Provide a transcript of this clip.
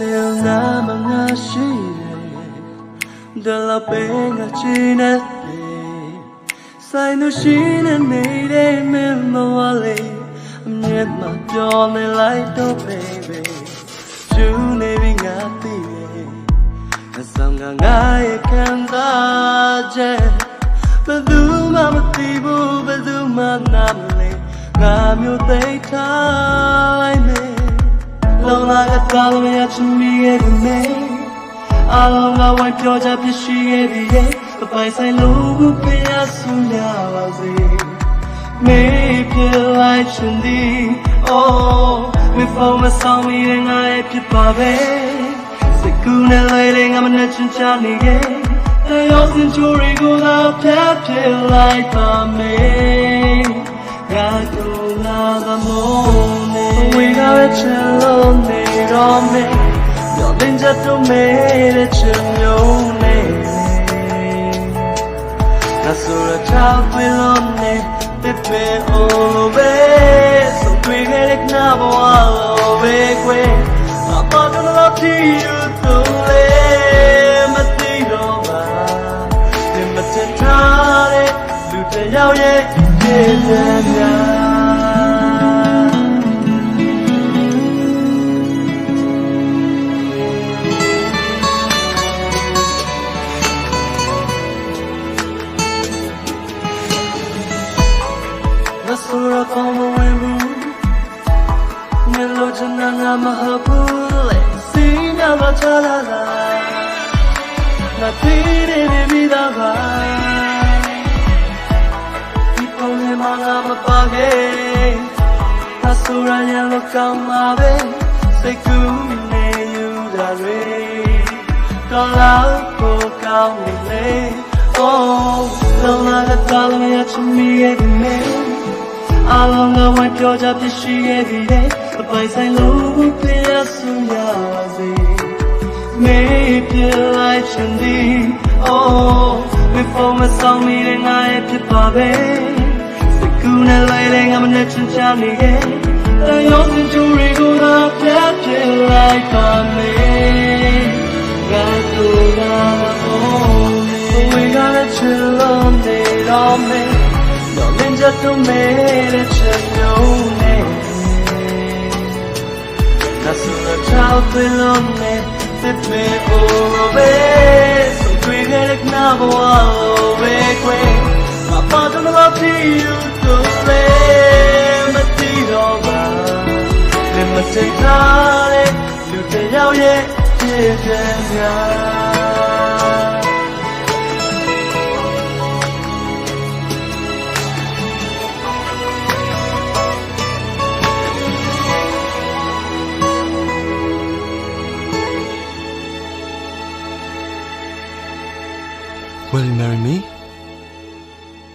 နေနာမငါရှိတယ်ဒလာပေငါချင်တဲ့ဆိုင်သူရှိနေနေတဲ့မင်းမဝလေးအမြဲမပြောနေလိုက်တော့ baby ကျူနေပြီငါသိတယ်အဆောင်ကငါရဲ့ခံစားချက်ဘယ်သူမှမသိဘူးဘယ်သူ မှနားမလဲငါမျိုးသိထားလိုက်မယ်လုံလာကတားလို့ရချင်မိရဲ့နေအလုံးကဝိုင်းပြောကြပြရှိရဲ့ဒီရဲ့ပပိုင်ဆိုင်လို့ဘူးပြရဆူရပါစေမေပြလိုက်ချင်ဒီ oh မဖော်မဆောင်မီရင်ငါရဲ့ဖြစ်ပါပဲစကူနဲ့လေးလေးငါမနဲ့ချင်ချနေရဲ့တရား moon we got a cello ne ro me yo din ja to me de chen yo ne na so ra cha kwe lo ne te pe o lo be so kwe ge de na bo wa lo be kwe ma pa to lo ti you to le ma ti ro ba te ma chen tha de lu te yao ye ye ye na ne ma nga ma page Na sura nya lo kao ma be Say ku ne yu da re Ko lao ko kao ni le Oh, long la ga ta lo ya chumi e me အလုံးကဝိုင်းပြောကြဖြစ်ရှိရဲ့ဒီတဲ့အပိုင်ဆိုင်လို့ပြရဆူရစေမေးပြလိုက်ချင်သည် Oh before my song မီးငါရဲ့ဖြစ်ပါပဲစ ကူနဲ့လိုက်တဲ့ငါမနဲ့ချင်ချနေရဲ့တန်ရုံးစင်ချူရီကိုသာပြတ်ပြလိုက်ပါမယ်ငါတို့က Oh we gotta chill on it all man တော့လင်းချက်တို့မဲတဲ့ချက်မျိုးနဲ့ဒါဆိုတော့ချောက်သွင်းလို့နဲ့တစ်ပေအိုလို ဖြစ်ပြန်များ Will you marry me?